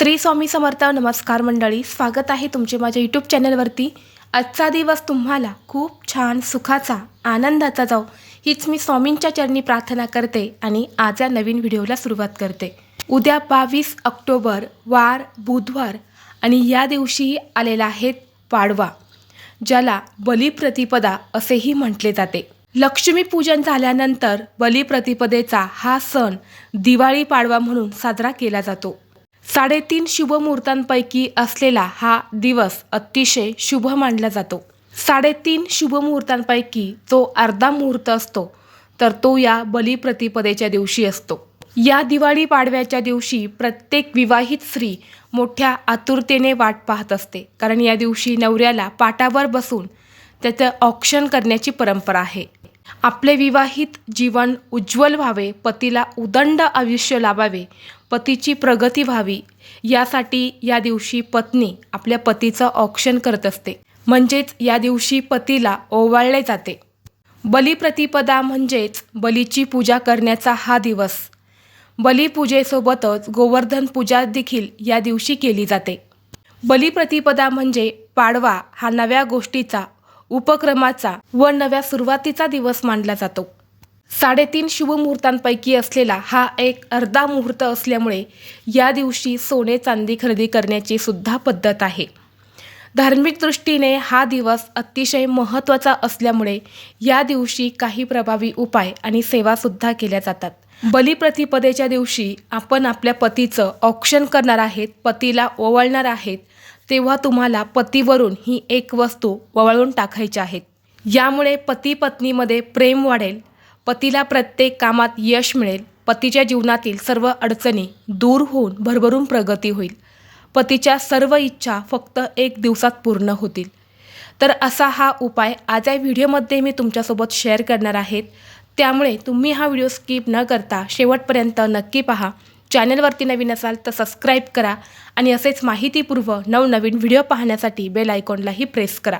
श्री स्वामी समर्थ नमस्कार मंडळी स्वागत आहे तुमचे माझ्या यूट्यूब चॅनलवरती आजचा दिवस तुम्हाला खूप छान सुखाचा आनंदाचा जाऊ हीच मी स्वामींच्या चरणी प्रार्थना करते आणि आज या नवीन व्हिडिओला सुरुवात करते. उद्या बावीस ऑक्टोबर वार बुधवार आणि या दिवशी आलेला आहे पाडवा ज्याला बलिप्रतिपदा असेही म्हटले जाते. लक्ष्मीपूजन झाल्यानंतर बलिप्रतिपदेचा हा सण दिवाळी पाडवा म्हणून साजरा केला जातो. साडेतीन शुभमुहूर्तांपैकी असलेला हा दिवस अतिशय शुभ मानला जातो. साडेतीन शुभमुहूर्तांपैकी जो अर्धा मुहूर्त असतो तर तो या बलिप्रतिपदेच्या दिवशी असतो. या दिवाळी पाडव्याच्या दिवशी प्रत्येक विवाहित स्त्री मोठ्या आतुरतेने वाट पाहत असते. कारण या दिवशी नवऱ्याला पाटावर बसून त्याचं ऑक्शन करण्याची परंपरा आहे. आपले विवाहित जीवन उज्ज्वल व्हावे पतीला उदंड आयुष्य लाभावे पतीची प्रगती व्हावी. यासाठी या दिवशी पत्नी आपल्या पतीचं औक्षण करत असते. म्हणजेच या दिवशी पतीला ओवाळले जाते. बलिप्रतिपदा म्हणजेच बलीची पूजा करण्याचा हा दिवस. बलिपूजेसोबतच गोवर्धन पूजा देखील या दिवशी केली जाते. बलिप्रतिपदा म्हणजे पाडवा हा नव्या गोष्टीचा उपक्रमाचा व नव्या सुरुवातीचा दिवस मानला जातो. साडेतीन शुभमुहूर्तांपैकी असलेला हा एक अर्धा मुहूर्त असल्यामुळे या दिवशी सोने चांदी खरेदी करण्याची सुद्धा पद्धत आहे. धार्मिक दृष्टीने हा दिवस अतिशय महत्त्वाचा असल्यामुळे या दिवशी काही प्रभावी उपाय आणि सेवासुद्धा केल्या जातात. बलिप्रतिपदेच्या दिवशी आपण आपल्या पतीचं ऑक्शन करणार आहेत पतीला ओवाळणार आहेत तेव्हा तुम्हाला पतीवरून ही एक वस्तू ववाळून टाकायची आहेत यामुळे पती पत्नीमध्ये प्रेम वाढेल पतीला प्रत्येक कामात यश मिळेल पतीच्या जीवनातील सर्व अडचणी दूर होऊन भरभरून प्रगती होईल. पतीच्या सर्व इच्छा फक्त एक दिवसात पूर्ण होतील. तर असा हा उपाय आज या व्हिडिओमध्ये मी तुमच्यासोबत शेअर करणार आहेत त्यामुळे तुम्ही हा व्हिडिओ स्किप न करता शेवटपर्यंत नक्की पहा. चॅनलवरती नवीन असाल तर सबस्क्राईब करा आणि असेच माहितीपूर्व नवनवीन व्हिडिओ पाहण्यासाठी बेल आयकॉनलाही प्रेस करा.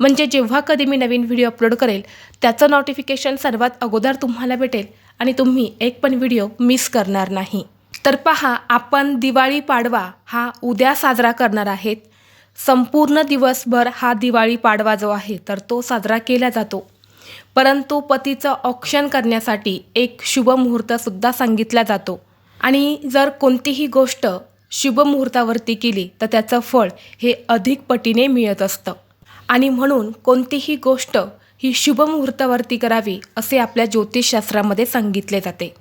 म्हणजे जेव्हा कधी मी नवीन व्हिडिओ अपलोड करेल त्याचं नोटिफिकेशन सर्वात अगोदर तुम्हाला भेटेल आणि तुम्ही एक पण व्हिडिओ मिस करणार नाही. तर पहा आपण दिवाळी पाडवा हा उद्या साजरा करणार आहेत. संपूर्ण दिवसभर हा दिवाळी पाडवा जो आहे तर तो साजरा केला जातो. परंतु पतीचं ऑक्शन करण्यासाठी एक शुभमुहूर्तसुद्धा सांगितला जातो. आणि जर कोणतीही गोष्ट शुभमुहूर्तावरती केली तर त्याचं फळ हे अधिक पटीने मिळत असतं. आणि म्हणून कोणतीही गोष्ट ही शुभमुहूर्तावरती करावी असे आपल्या ज्योतिषशास्त्रामध्ये सांगितले जाते.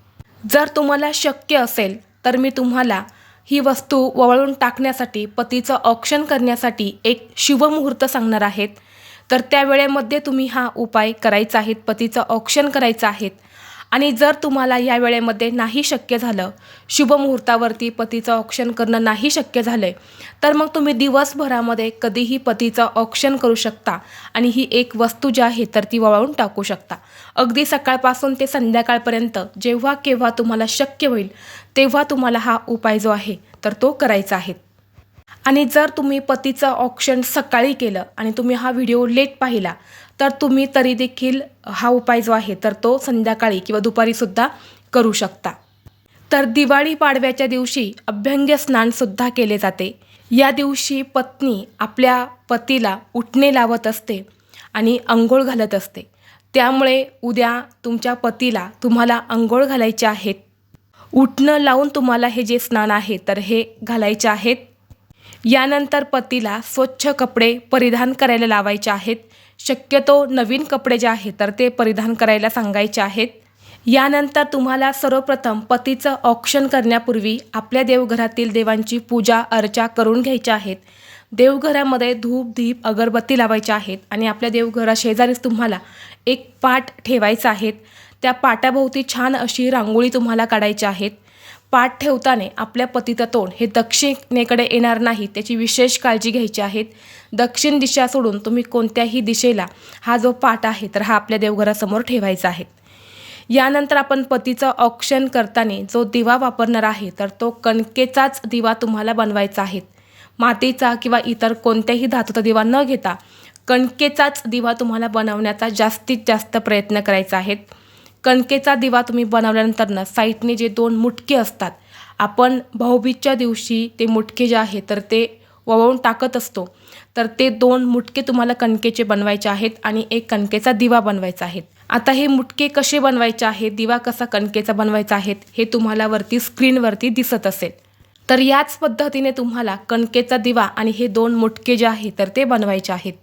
जर तुम्हाला शक्य असेल तर मी तुम्हाला ही वस्तू वळून टाकण्यासाठी पतीचं ऑक्शन करण्यासाठी एक शुभमुहूर्त सांगणार आहेत. तर त्या वेळेमध्ये तुम्ही हा उपाय करायचा आहेत पतीचं औक्षण करायचं आहेत. आणि जर तुम्हाला या वेळेमध्ये नाही शक्य झालं शुभमुहूर्तावरती पतीचं ऑक्शन करणं नाही शक्य झालं तर मग तुम्ही दिवसभरामध्ये कधीही पतीचं ऑक्शन करू शकता आणि ही एक वस्तू जी आहे तर ती वळवून टाकू शकता. अगदी सकाळपासून ते संध्याकाळपर्यंत जेव्हा केव्हा तुम्हाला शक्य होईल तेव्हा तुम्हाला हा उपाय जो आहे तर तो करायचा आहे. आणि जर तुम्ही पतीचं ऑप्शन सकाळी केलं आणि तुम्ही हा व्हिडिओ लेट पाहिला तर तुम्ही तरी देखील हा उपाय जो आहे तर तो संध्याकाळी किंवा दुपारीसुद्धा करू शकता. तर दिवाळी पाडव्याच्या दिवशी अभ्यंग्य स्नानसुद्धा केले जाते. या दिवशी पत्नी आपल्या पतीला उठणे लावत असते आणि अंघोळ घालत असते. त्यामुळे उद्या तुमच्या पतीला तुम्हाला अंघोळ घालायचे आहेत. उठणं लावून तुम्हाला हे जे स्नान आहे तर हे घालायचे आहेत. यानंतर पतीला स्वच्छ कपडे परिधान करायला लावायचे आहेत. शक्यतो नवीन कपडे जे आहेत तर ते परिधान करायला सांगायचे आहेत. यानंतर तुम्हाला सर्वप्रथम पतीचं ऑक्शन करण्यापूर्वी आपल्या देवघरातील देवांची पूजा अर्चा करून घ्यायच्या आहेत. देवघरामध्ये धूप दीप अगरबत्ती लावायच्या आहेत आणि आपल्या देवघराशेजारीच तुम्हाला एक पाट ठेवायचा आहेत. त्या पाटाभोवती छान अशी रांगोळी तुम्हाला काढायची आहेत. पाठ ठेवताना आपल्या पतीचं तोंड हे दक्षिणेकडे येणार नाही त्याची विशेष काळजी घ्यायची आहेत दक्षिण दिशा सोडून तुम्ही कोणत्याही दिशेला हा जो पाठ आहे तर हा आपल्या देवघरासमोर ठेवायचा आहे. यानंतर आपण पतीचं ऑक्शन करताना जो दिवा वापरणार आहे तर तो कणकेचाच दिवा तुम्हाला बनवायचा आहे. मातीचा किंवा इतर कोणत्याही धातूचा दिवा न घेता कणकेचाच दिवा तुम्हाला बनवण्याचा जास्तीत जास्त प्रयत्न करायचा आहे. कणकेचा दिवा तुम्ही बनवल्यानंतर ना साईडने जे दोन मुटके असतात आपण भाऊबीजच्या दिवशी ते मुटके जे आहे तर ते वळवून टाकत असतो. तर ते दोन मुटके तुम्हाला कणकेचे बनवायचे आहेत आणि एक कणकेचा दिवा बनवायचा आहे. आता हे मुटके कसे बनवायचे आहेत दिवा कसा कणकेचा बनवायचा आहेत हे तुम्हाला वरती स्क्रीनवरती दिसत असेल. तर याच पद्धतीने तुम्हाला कणकेचा दिवा आणि हे दोन मुटके जे आहे तर ते बनवायचे आहेत.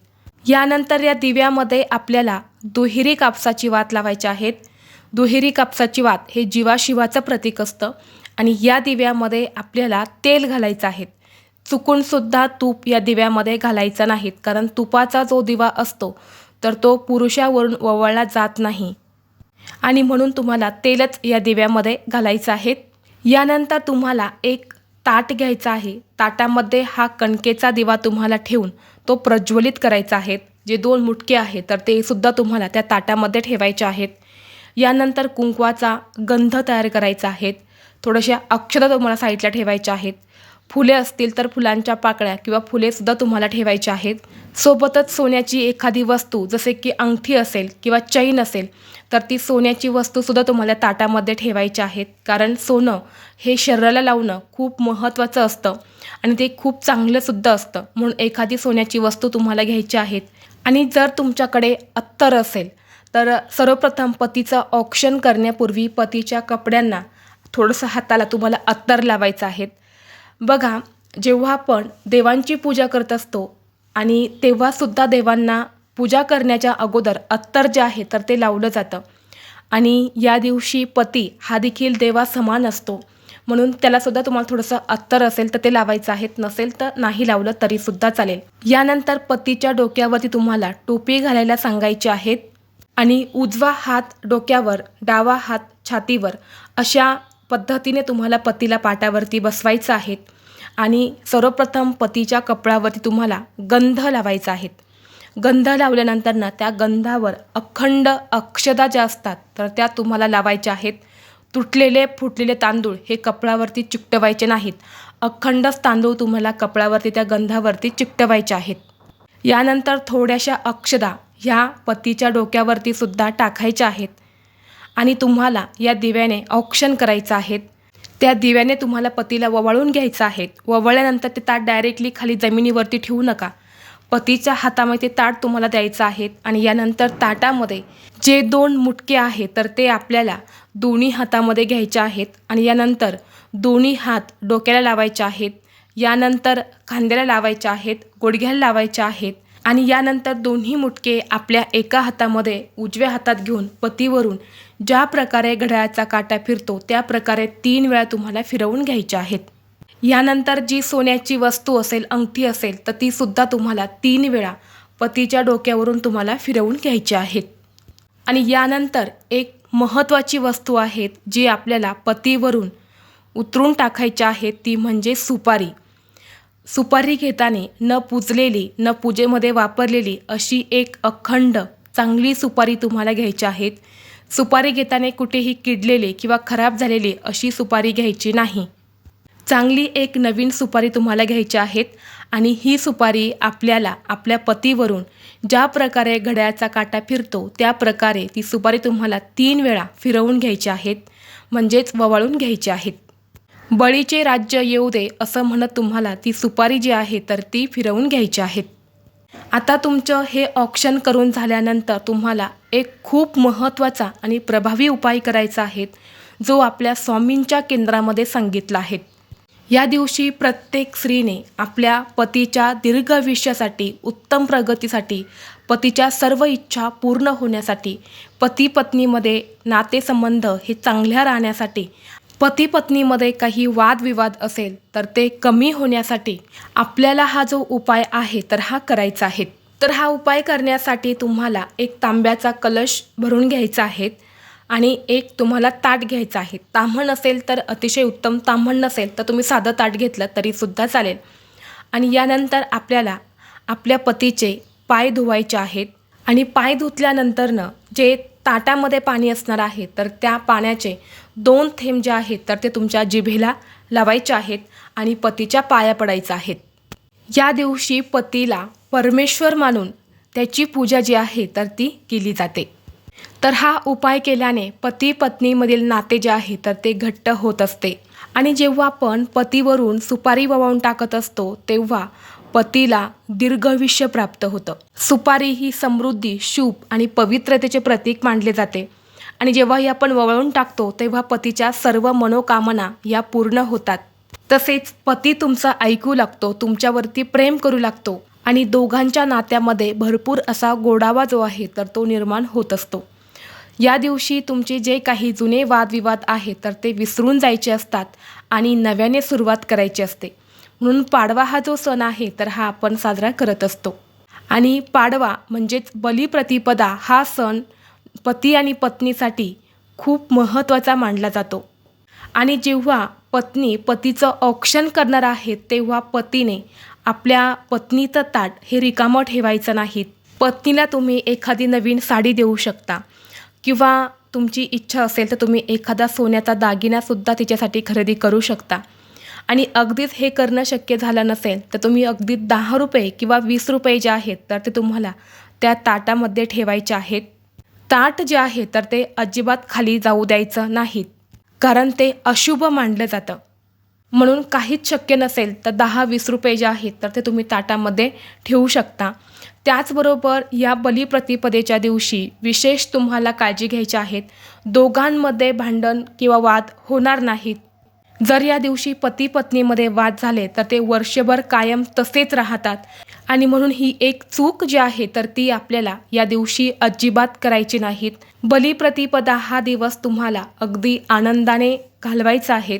यानंतर या दिव्यामध्ये आपल्याला दुहेरी कापसाची वात लावायची आहेत दुहेरी कापसाची वात हे जीवाशिवाचं प्रतीक असतं आणि या दिव्यामध्ये आपल्याला तेल घालायचं आहे. चुकूनसुद्धा तूप या दिव्यामध्ये घालायचं नाहीत कारण तुपाचा जो दिवा असतो तर तो पुरुषावरून ववळला जात नाही. आणि म्हणून तुम्हाला तेलच या दिव्यामध्ये घालायचं आहे. यानंतर तुम्हाला एक ताट घ्यायचा आहे. ताटामध्ये हा कणकेचा दिवा तुम्हाला ठेवून तो प्रज्वलित करायचा आहे. जे दोन मुटके आहेत तर ते सुद्धा तुम्हाला त्या ताटामध्ये ठेवायचे आहेत. यानंतर कुंकवाचा गंध तयार करायचा आहेत. थोड्याशा अक्षता तुम्हाला साईडला ठेवायच्या आहेत. फुले असतील तर फुलांच्या पाकळ्या किंवा फुलेसुद्धा तुम्हाला ठेवायची आहेत. सोबतच सोन्याची एखादी वस्तू जसे की अंगठी असेल किंवा चैन असेल तर ती सोन्याची वस्तूसुद्धा तुम्हाला ताटामध्ये ठेवायची आहेत. कारण सोनं हे शरीराला लावणं खूप महत्त्वाचं असतं आणि ते खूप चांगलंसुद्धा असतं. म्हणून एखादी सोन्याची वस्तू तुम्हाला घ्यायची आहेत. आणि जर तुमच्याकडे अत्तर असेल तर सर्वप्रथम पतीचं ऑक्शन करण्यापूर्वी पतीच्या कपड्यांना थोडंसं हाताला तुम्हाला अत्तर लावायचं आहे बघा जेव्हा आपण देवांची पूजा करत असतो आणि तेव्हासुद्धा देवांना पूजा करण्याच्या अगोदर अत्तर जे आहे तर ते लावलं जातं. आणि या दिवशी पती हा देखील देवा समान असतो. म्हणून त्यालासुद्धा तुम्हाला थोडंसं अत्तर असेल तर ते लावायचं आहेत. नसेल तर नाही लावलं तरीसुद्धा चालेल. यानंतर पतीच्या डोक्यावरती तुम्हाला टोपी घालायला सांगायची आहेत. आणि उजवा हात डोक्यावर डावा हात छातीवर अशा पद्धतीने तुम्हाला पतीला पाटावरती बसवायचं आहे आणि सर्वप्रथम पतीच्या कपड्यावरती तुम्हाला गंध लावायचा आहे. गंध लावल्यानंतर ना त्या गंधावर अखंड अक्षदा ज्या असतात तर त्या तुम्हाला लावायच्या आहेत. तुटलेले फुटलेले तांदूळ हे कपड्यावरती चिकटवायचे नाहीत. अखंडच तांदूळ तुम्हाला कपड्यावरती त्या गंधावरती चिकटवायचे आहेत. यानंतर थोड्याशा अक्षदा ह्या पतीच्या डोक्यावरती सुद्धा टाकायच्या आहेत. आणि तुम्हाला या दिव्याने औक्षण करायचं आहेत. त्या दिव्याने तुम्हाला पतीला ववाळून घ्यायचं आहे ववाळल्यानंतर ते ताट डायरेक्टली खाली जमिनीवरती ठेवू नका. पतीच्या हातामध्ये ते ताट तुम्हाला द्यायचं आहे आणि यानंतर ताटामध्ये जे दोन मुटके आहेत तर ते आपल्याला दोन्ही हातामध्ये घ्यायचे आहेत आणि यानंतर दोन्ही हात डोक्याला लावायचे आहेत. यानंतर खांद्याला लावायच्या आहेत गुडघ्याला लावायच्या आहेत आणि यानंतर दोन्ही मुटके आपल्या एका हातामध्ये उजव्या हातात घेऊन पतीवरून ज्या प्रकारे घड्याळाचा काटा फिरतो त्या प्रकारे तीन वेळा तुम्हाला फिरवून घ्यायच्या आहेत. यानंतर जी सोन्याची वस्तू असेल अंगठी असेल तर ती सुद्धा तुम्हाला तीन वेळा पतीच्या डोक्यावरून तुम्हाला फिरवून घ्यायची आहेत. आणि यानंतर एक महत्त्वाची वस्तू आहेत जी आपल्याला पतीवरून उतरून टाकायची आहे ती म्हणजे सुपारी. सुपारी घेताना न पुजलेली न पूजेमध्ये वापरलेली अशी एक अखंड चांगली सुपारी तुम्हाला घ्यायची आहेत. सुपारी घेताना कुठेही किडलेली किंवा खराब झालेली अशी सुपारी घ्यायची नाही. चांगली एक नवीन सुपारी तुम्हाला घ्यायची आहेत आणि ही सुपारी आपल्याला आपल्या पतीवरून ज्या प्रकारे घड्याळाचा काटा फिरतो त्या प्रकारे ती सुपारी तुम्हाला तीन वेळा फिरवून घ्यायची आहेत. म्हणजेच ववाळून घ्यायची आहेत. बळीचे राज्य येऊ दे असं म्हणत तुम्हाला ती सुपारी जी आहे तर ती फिरवून घ्यायची आहेत आता तुमचं हे ऑप्शन करून झाल्यानंतर तुम्हाला एक खूप महत्त्वाचा आणि प्रभावी उपाय करायचा आहे जो आपल्या स्वामींच्या केंद्रामध्ये सांगितला आहे. या दिवशी प्रत्येक स्त्रीने आपल्या पतीच्या दीर्घ आयुष्यासाठी उत्तम प्रगतीसाठी पतीच्या सर्व इच्छा पूर्ण होण्यासाठी पती पत्नीमध्ये नातेसंबंध हे चांगल्या राहण्यासाठी पती पत्नीमध्ये काही वादविवाद असेल तर ते कमी होण्यासाठी आपल्याला हा जो उपाय आहे तर हा करायचा आहे. तर हा उपाय करण्यासाठी तुम्हाला एक तांब्याचा कलश भरून घ्यायचा आहे आणि एक तुम्हाला ताट घ्यायचं आहे. ताम्हण असेल तर अतिशय उत्तम ताम्हण नसेल तर तुम्ही साधं ताट घेतलं तरीसुद्धा चालेल. आणि यानंतर आपल्याला आपल्या पतीचे पाय धुवायचे आहेत आणि पाय धुतल्यानंतरनं जे ताटामध्ये पाणी असणार आहे तर त्या पाण्याचे दोन थेंब जे आहेत तर ते तुमच्या जिभेला लावायचे आहेत आणि पतीच्या पाया पडायचं आहेत. या दिवशी पतीला परमेश्वर मानून त्याची पूजा जी आहे तर ती केली जाते. तर हा उपाय केल्याने पती पत्नीमधील नाते जे आहे तर ते घट्ट होत असते. आणि जेव्हा आपण पतीवरून सुपारी ववाळून टाकत असतो तेव्हा पतीला दीर्घायुष्य प्राप्त होतं. सुपारी ही समृद्धी शुभ आणि पवित्रतेचे प्रतीक मानले जाते. आणि जेव्हाही आपण ववळून टाकतो तेव्हा पतीच्या सर्व मनोकामना या पूर्ण होतात. तसेच पती तुमचा ऐकू लागतो तुमच्यावरती प्रेम करू लागतो आणि दोघांच्या नात्यामध्ये भरपूर असा गोडावा जो आहे तर तो निर्माण होत असतो. या दिवशी तुमचे जे काही जुने वादविवाद आहेत तर ते विसरून जायचे असतात आणि नव्याने सुरुवात करायची असते. म्हणून पाडवा हा जो सण आहे तर हा आपण साजरा करत असतो. आणि पाडवा म्हणजेच बलिप्रतिपदा हा सण पती आणि पत्नीसाठी खूप महत्त्वाचा मानला जातो. आणि जेव्हा पत्नी पतीचं औक्षण करणार आहे तेव्हा पतीने आपल्या पत्नीचं ताट हे रिकामं ठेवायचं नाहीत पत्नीला तुम्ही एखादी नवीन साडी देऊ शकता. किंवा तुमची इच्छा असेल तर तुम्ही एखादा सोन्याचा दागिनासुद्धा तिच्यासाठी खरेदी करू शकता. आणि अगदीच हे करणं शक्य झालं नसेल तर तुम्ही अगदी दहा रुपये किंवा वीस रुपये जे आहेत तर ते तुम्हाला त्या ताटामध्ये ठेवायचे आहेत. ताट जे आहे तर ते अजिबात खाली जाऊ द्यायचं नाहीत कारण ते अशुभ मानलं जातं. म्हणून काहीच शक्य नसेल तर दहा वीस रुपये जे आहेत तर ते तुम्ही ताटामध्ये ठेवू शकता. त्याचबरोबर या बलिप्रतिपदेच्या दिवशी विशेष तुम्हाला काळजी घ्यायची आहेत. दोघांमध्ये भांडण किंवा वाद होणार नाहीत. जर या दिवशी पती पत्नीमध्ये वाद झाले तर ते वर्षभर कायम तसेच राहतात. आणि म्हणून ही एक चूक जी आहे तर ती आपल्याला या दिवशी अजिबात करायची नाहीत. बलिप्रतिपदा हा दिवस तुम्हाला अगदी आनंदाने घालवायचा आहे.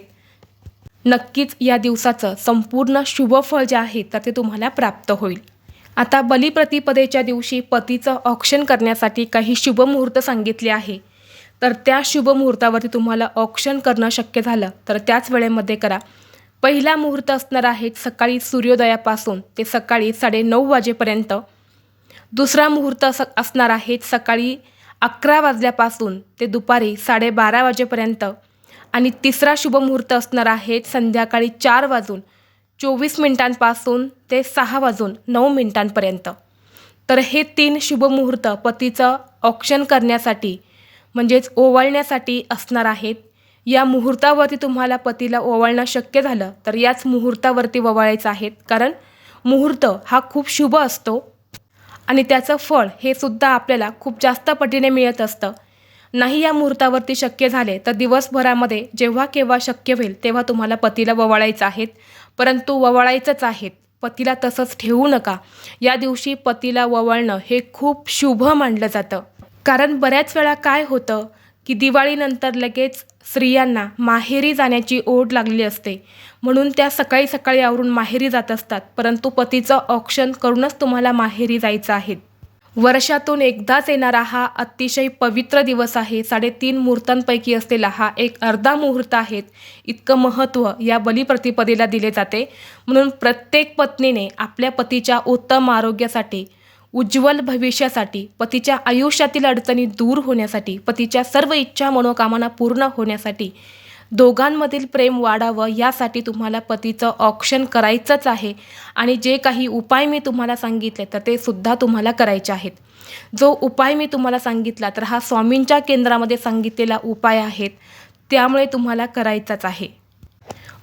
नक्कीच या दिवसाचं संपूर्ण शुभफळ जे आहे तर ते तुम्हाला प्राप्त होईल. आता बलिप्रतिपदेच्या दिवशी पतीचं ऑक्शन करण्यासाठी काही शुभमुहूर्त सांगितले आहे. तर त्या शुभमुहूर्तावरती तुम्हाला ऑक्शन करणं शक्य झालं तर त्याच वेळेमध्ये करा. पहिला मुहूर्त असणार आहे सकाळी सूर्योदयापासून ते सकाळी साडेनऊ वाजेपर्यंत. दुसरा मुहूर्त अस असणार आहे सकाळी अकरा वाजल्यापासून ते दुपारी साडेबारा वाजेपर्यंत. आणि तिसरा शुभमुहूर्त असणार आहे संध्याकाळी चार वाजून चोवीस मिनिटांपासून ते सहा वाजून नऊ मिनिटांपर्यंत. तर हे तीन शुभमुहूर्त पतीचं ऑक्शन करण्यासाठी म्हणजेच ओवाळण्यासाठी असणार आहेत. या मुहूर्तावरती तुम्हाला पतीला ओवाळणं शक्य झालं तर याच मुहूर्तावरती ओवाळायचं आहेत. कारण मुहूर्त हा खूप शुभ असतो. आणि त्याचं फळ हे सुद्धा आपल्याला खूप जास्त पटीने मिळत असतं. नाही या मुहूर्तावरती शक्य झाले तर दिवसभरामध्ये जेव्हा केव्हा शक्य होईल तेव्हा तुम्हाला पतीला ववाळायचं आहेत. परंतु ववाळायचंच आहेत पतीला तसंच ठेवू नका. या दिवशी पतीला ववाळणं हे खूप शुभ मानलं जातं. कारण बऱ्याच वेळा काय होतं की दिवाळीनंतर लगेच स्त्रियांना माहेरी जाण्याची ओढ लागली असते. म्हणून त्या सकाळी सकाळी आवरून माहेरी जात असतात. परंतु पतीचं ऑप्शन करूनच तुम्हाला माहेरी जायचं आहे. वर्षातून एकदाच येणारा हा अतिशय पवित्र दिवस आहे. साडेतीन मुहूर्तांपैकी असलेला हा एक अर्धा मुहूर्त आहे इतकं महत्त्व या बलिप्रतिपदेला दिले जाते. म्हणून प्रत्येक पत्नीने आपल्या पतीच्या उत्तम आरोग्यासाठी उज्ज्वल भविष्यासाठी पतीच्या आयुष्यातील अडचणी दूर होण्यासाठी पतीच्या सर्व इच्छा मनोकामना पूर्ण होण्यासाठी दोघांमधील प्रेम वाढावं यासाठी तुम्हाला पतीचं ऑप्शन करायचंच आहे. आणि जे काही उपाय मी तुम्हाला सांगितले तर ते सुद्धा तुम्हाला करायचे आहेत. जो उपाय मी तुम्हाला सांगितला तर हा स्वामींच्या केंद्रामध्ये सांगितलेला उपाय आहेत. त्यामुळे तुम्हाला करायचाच आहे.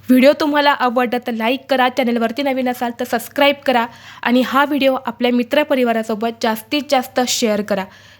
व्हिडिओ तुम्हाला आवडला तर लाईक करा चॅनलवरती नवीन असाल तर सबस्क्राईब करा. आणि हा व्हिडिओ आपल्या मित्रपरिवारासोबत जास्तीत जास्त शेअर करा.